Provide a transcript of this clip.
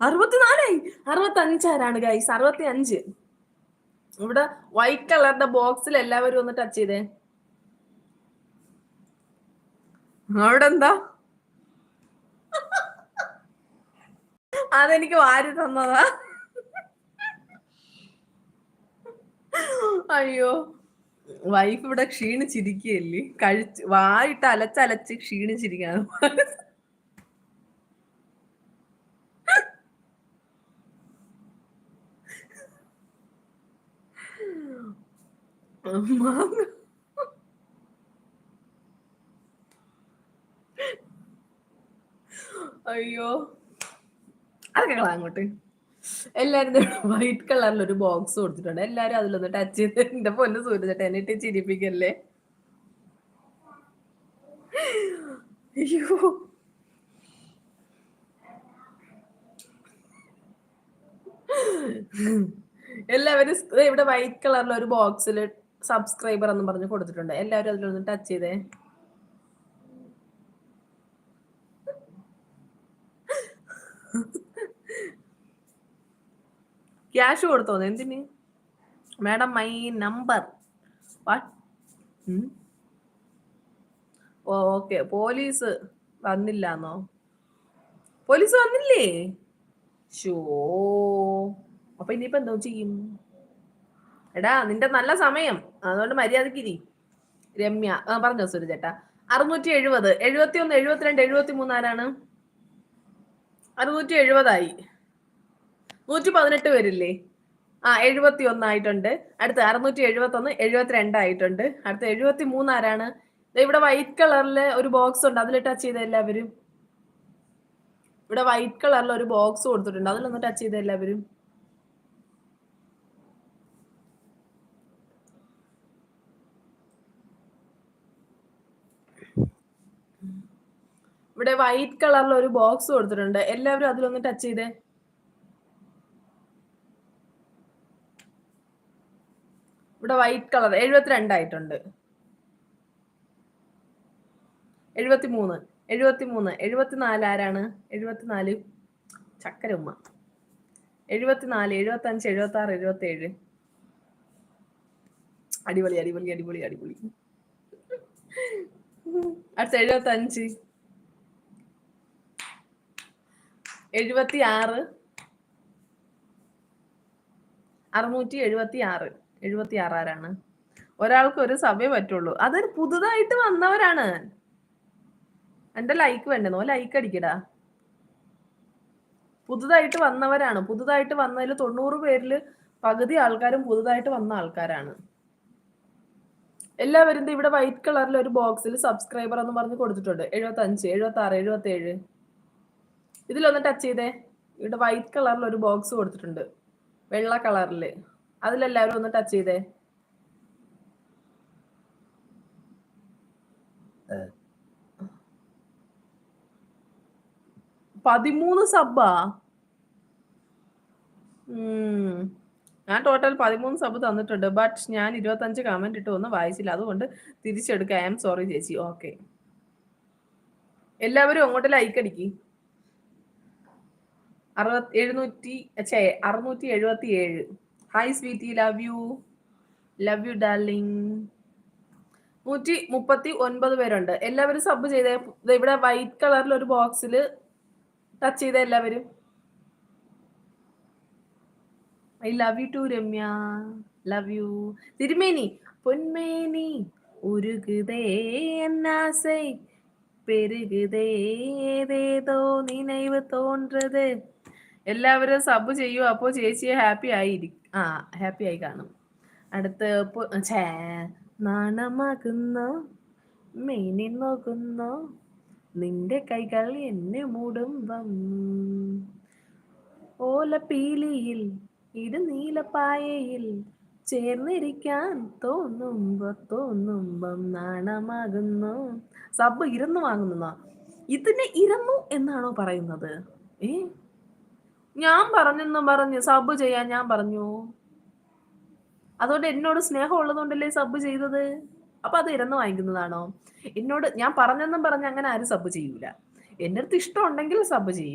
അറുപത്തിനാലായി. അറുപത്തി അഞ്ചാരാണ് ഗൈസ് അറുപത്തി അഞ്ച് ഇവിടെ വൈറ്റ് കളറിന്റെ ബോക്സിൽ എല്ലാവരും ഒന്ന് ടച്ച് ചെയ്തേ. അവിടെ എന്താ അതെനിക്ക് വാരി തന്നതാ. അയ്യോ. വൈഫ് ഇവിടെ ക്ഷീണിച്ചിരിക്കുകയല്ലേ? കഴിച്ച് വായിട്ട് അലച്ചലച്ച് ക്ഷീണിച്ചിരിക്കാണ് മാങ്ങ അയ്യോ. അതൊക്കെ അങ്ങോട്ട്. എല്ലാരും വൈറ്റ് കളറിൽ ഒരു ബോക്സ് കൊടുത്തിട്ടുണ്ട്. എല്ലാരും അതിലൊന്ന് ടച്ച് ചെയ്ത് എന്റെ പൊന്ന് സൂര്യചേട്ടൻ എന്നിട്ട് ചിരിപ്പിക്കല്ലേ? അയ്യോ. എല്ലാവരും ഇവിടെ വൈറ്റ് കളറിൽ ഒരു ബോക്സിൽ സബ്സ്ക്രൈബർ എന്ന് പറഞ്ഞ് കൊടുത്തിട്ടുണ്ട്. എല്ലാവരും അതിലൊന്ന് ടച്ച് ചെയ്തേ. ക്യാഷ് കൊടുത്തോ എന്തിന്? Madam my number what okay police വന്നില്ലാന്നോ? Police വന്നില്ലേ? ഷോ അപ്പൊ ഇനിയിപ്പോ എന്തോ ചെയ്യും? എടാ നിന്റെ നല്ല സമയം. അതുകൊണ്ട് മര്യാദക്കിരി രമ്യ പറഞ്ഞോ സുരു ചേട്ടാ അറുന്നൂറ്റി എഴുപത് എഴുപത്തി ഒന്ന് എഴുപത്തിരണ്ട് എഴുപത്തി മൂന്ന് ആരാണ്? അറുന്നൂറ്റി എഴുപതായി നൂറ്റി പതിനെട്ട് പേരില്ലേ? ആ എഴുപത്തി ഒന്നായിട്ടുണ്ട് അടുത്ത് അറുന്നൂറ്റി എഴുപത്തി ഒന്ന് എഴുപത്തിരണ്ട് ആയിട്ടുണ്ട് അടുത്ത എഴുപത്തി മൂന്ന് ആരാണ് ഇവിടെ വൈറ്റ് കളറിൽ ഒരു ബോക്സ് ഉണ്ട്. അതിൽ ടച്ച് ചെയ്ത എല്ലാവരും. ഇവിടെ വൈറ്റ് കളറിൽ ഒരു ബോക്സ് കൊടുത്തിട്ടുണ്ട്. അതിലൊന്ന് ടച്ച് ചെയ്ത എല്ലാവരും. ഇവിടെ വൈറ്റ് കളറിൽ ഒരു ബോക്സ് കൊടുത്തിട്ടുണ്ട്. എല്ലാവരും അതിലൊന്ന് ടച്ച് ചെയ്തേ. ഇവിടെ വൈറ്റ് കളർ എഴുപത്തിരണ്ടായിട്ടുണ്ട് എഴുപത്തി മൂന്ന് എഴുപത്തി മൂന്ന് എഴുപത്തിനാല് ആരാണ്? എഴുപത്തിനാല് ചക്കര ഉമ്മ. എഴുപത്തിനാല് എഴുപത്തി അഞ്ച് എഴുപത്തി ആറ് എഴുപത്തി ഏഴ് അടിപൊളി അടിപൊളി അടിപൊളി അടിപൊളി. അടുത്ത എഴുപത്തി അഞ്ച് എഴുപത്തി ആറ് അറുന്നൂറ്റി എഴുപത്തി ആറ് എഴുപത്തി ആറ് ആരാണ്? ഒരാൾക്ക് ഒരു സഭയെ പറ്റുള്ളൂ. അതൊരു പുതുതായിട്ട് വന്നവരാണ്. എന്റെ ലൈക്ക് വേണ്ടെന്നോ ലൈക്ക് അടിക്കടാ. പുതുതായിട്ട് വന്നവരാണ്. പുതുതായിട്ട് വന്നതിൽ തൊണ്ണൂറ് പേരിൽ പകുതി ആൾക്കാരും പുതുതായിട്ട് വന്ന ആൾക്കാരാണ്. എല്ലാവരും ഇവിടെ വൈറ്റ് കളറിൽ ഒരു ബോക്സിൽ സബ്സ്ക്രൈബർ എന്ന് പറഞ്ഞ് കൊടുത്തിട്ടുണ്ട്. എഴുപത്തി അഞ്ച് എഴുപത്തി ആറ് എഴുപത്തി ഏഴ് ഇതിലൊന്ന് ടച്ച് ചെയ്തേ. ഇവിടെ വൈറ്റ് കളറിൽ ഒരു ബോക്സ് കൊടുത്തിട്ടുണ്ട്. വെള്ള കളറിൽ അതിലെല്ലാവരും ഒന്ന് ടച്ച് ചെയ്തേ. പതിമൂന്ന് സബ്ബാ. ഞാൻ ടോട്ടൽ പതിമൂന്ന് സബ് തന്നിട്ടുണ്ട്. ബട്ട് ഞാൻ ഇരുപത്തഞ്ച് കമന്റ് ഇട്ട്. ഒന്നും വായിച്ചില്ല. അതുകൊണ്ട് തിരിച്ചെടുക്കാം. ഐ എം സോറി ചേച്ചി. ഓക്കെ എല്ലാവരും അങ്ങോട്ട് like അടിക്കി. Hi sweetie love you love you darling നൂറ്റി മുപ്പത്തി ഒൻപത് പേരുണ്ട്. എല്ലാവരും സബ് ചെയ്തേ. ഇവിടെ വൈറ്റ് കളറിൽ ഒരു ബോക്സിൽ ടച്ച് ചെയ്ത എല്ലാവരും. I love you too Ramya. Love you തിരുമേനി പൊന്മേനി ഉരുകുതേ എന്നാസൈ പെരുകുതേതേതോ നിനവ് തോന്നത് എല്ലാവരും സബ് ചെയ്യൂ. അപ്പോ ചേച്ചിയെ ഹാപ്പി ആയിരി ആ ഹാപ്പി ആയി കാണും. അടുത്ത് നാണമാകുന്നു? മെയിനിൽ നോക്കുന്നു നിന്റെ കൈകൾ എന്നെ മൂടുമ്പം ഇത് നീലപ്പായയിൽ ചേർന്നിരിക്കാൻ തോന്നുമ്പോ തോന്നുമ്പം നാണമാകുന്നു? സബ് ഇരുന്ന് വാങ്ങുന്ന ഇതിനെ ഇരുന്നു എന്നാണോ പറയുന്നത്? ഏ? ഞാൻ പറഞ്ഞെന്ന് പറഞ്ഞു സബ് ചെയ്യാൻ ഞാൻ പറഞ്ഞു. അതുകൊണ്ട് എന്നോട് സ്നേഹം ഉള്ളതുകൊണ്ടല്ലേ സബ് ചെയ്തത്? അപ്പൊ അത് ഇരന്ന് വാങ്ങിക്കുന്നതാണോ? എന്നോട് ഞാൻ പറഞ്ഞെന്നും പറഞ്ഞ് അങ്ങനെ ആരും സബ് ചെയ്യൂല. എന്റെ അടുത്ത് ഇഷ്ടം ഉണ്ടെങ്കിൽ സബ് ചെയ്യും.